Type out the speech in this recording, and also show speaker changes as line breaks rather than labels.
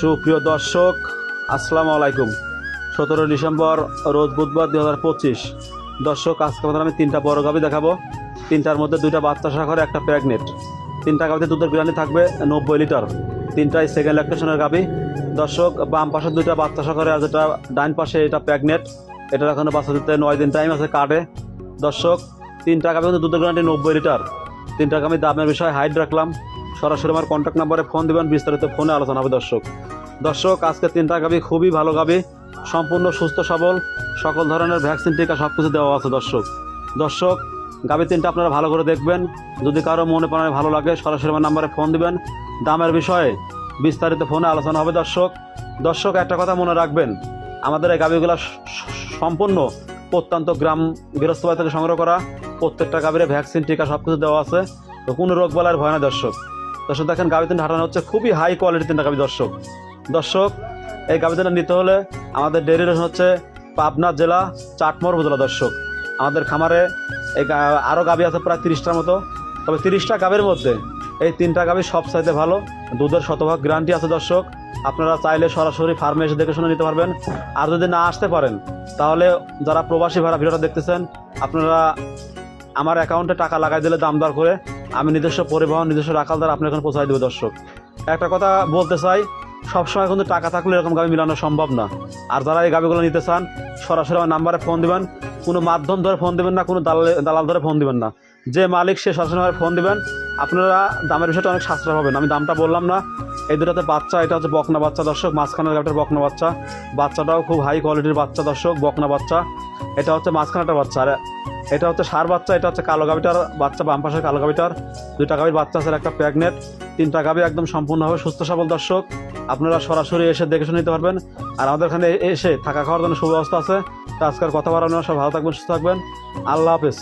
সুপ্রিয় দর্শক, আসসালামু আলাইকুম। সতেরো ডিসেম্বর, রোজ বুধবার দু হাজার পঁচিশ। দর্শক, আজকে আমাদের আমি তিনটা বড় গাভি দেখাবো। তিনটার মধ্যে দুইটা বাচ্চা সাগরে, একটা প্রেগনেন্ট। তিনটা গাভিতে দুধের বিরিয়ানি থাকবে নব্বই লিটার। তিনটাই সেকেন্ড ল্যাকটেশনের গাভি। দর্শক, বাম পাশে দুইটা বাচ্চা সাগরে আর যেটা ডাইন পাশে এটা প্রেগনেন্ট। এটা এখনও বাচ্চা দিতে নয় দিন টাইম আছে কার্ডে দর্শক, তিনটা গাভি কিন্তু দুধের গ্যারান্টি নব্বই লিটার। তিনটা গাভি দামের বিষয়ে হাইট রাখলাম। সরাসরি আমার কন্ট্যাক্ট নাম্বারে ফোন দিবেন, বিস্তারিত ফোনে আলোচনা হবে দর্শক। দর্শক, আজকে তিনটা গাভি খুবই ভালো গাভি সম্পূর্ণ সুস্থ, সবল, সকল ধরনের ভ্যাকসিন টিকা সব কিছু দেওয়া আছে দর্শক। দর্শক গাভি তিনটা আপনারা ভালো করে দেখবেন। যদি কারও মনে প্রাণে ভালো লাগে, সরাসরি আমার নাম্বারে ফোন দিবেন। দামের বিষয়ে বিস্তারিত ফোনে আলোচনা হবে দর্শক। দর্শক, একটা কথা মনে রাখবেন। আমাদের এই গাভিগুলো সম্পূর্ণ প্রত্যন্ত গ্রাম গৃহস্থবাড়ি থেকে সংগ্রহ করা। প্রত্যেকটা গাভীরে ভ্যাকসিন টিকা সব কিছু দেওয়া আছে। তো কোনো রোগ বলার ভয় না, দর্শক। দর্শক, দেখেন গাভি তিনটা হাঁটানো হচ্ছে। খুবই হাই কোয়ালিটির তিনটা গাভি, দর্শক। দর্শক, এই গাভি তিনটা নিতে হলে আমাদের রেশন হচ্ছে পাবনা জেলা চাটমোর উপজেলা, দর্শক। আমাদের খামারে এই আরও গাভি আছে প্রায় তিরিশটার মতো। তবে তিরিশটা গাভীর মধ্যে এই তিনটা গাভি সব চাইতে ভালো। দুধের শতভাগ গ্যারান্টি আছে, দর্শক। আপনারা চাইলে সরাসরি ফার্মে এসে দেখে শুনে নিতে পারবেন। আর যদি না আসতে পারেন, তাহলে যারা প্রবাসী ভাড়া ভিডিওটা দেখতেছেন, আপনারা আমার অ্যাকাউন্টে টাকা লাগাই দিলে দাম দর করে আমি নিজস্ব পরিবহন, নিজস্ব রাখাল দ্বারা আপনার এখানে পৌঁছাই দেবো, দর্শক। একটা কথা বলতে চাই, সবসময় কিন্তু টাকা থাকলে এরকম গাড়ি মিলানো সম্ভব না। আর যারা এই গাড়িগুলো নিতে চান, সরাসরি আমার নাম্বারে ফোন দিবেন, কোনো মাধ্যম ধরে ফোন দিবেন না, কোনো দালাল দালাল ধরে ফোন দিবেন না। যে মালিক, সে সরাসরি ফোন দিবেন, আপনারা দামের বিষয়টা অনেক সাশ্রয় পাবেন। আমি দামটা বললাম না, এই দুটাতে বাচ্চা, এটা হচ্ছে বকনা বাচ্চা, দর্শক, মাঝখানের গাড়িটার বকনা বাচ্চা। বাচ্চাটাও খুব হাই কোয়ালিটির বাচ্চা, দর্শক, বকনা বাচ্চা। এটা হচ্ছে মাঝখানেটা বাচ্চা। আর এটা হচ্ছে সার বাচ্চা, এটা হচ্ছে কালো গাভিটার বাচ্চা, বাম পাশের কালো গাভিটার। দুইটা গাভির বাচ্চা আছে একটা প্যাগনেট তিনটা গাভি একদম সম্পূর্ণভাবে সুস্থ সবল দর্শক। আপনারা সরাসরি এসে দেখে শুনে নিতে পারবেন। আর আমাদের এখানে এসে থাকা খাওয়ার জন্য সুব্যবস্থা আছে। আজকের কথা বাড়ানো সব ভালো থাকবেন, সুস্থ থাকবেন। আল্লাহ হাফেজ।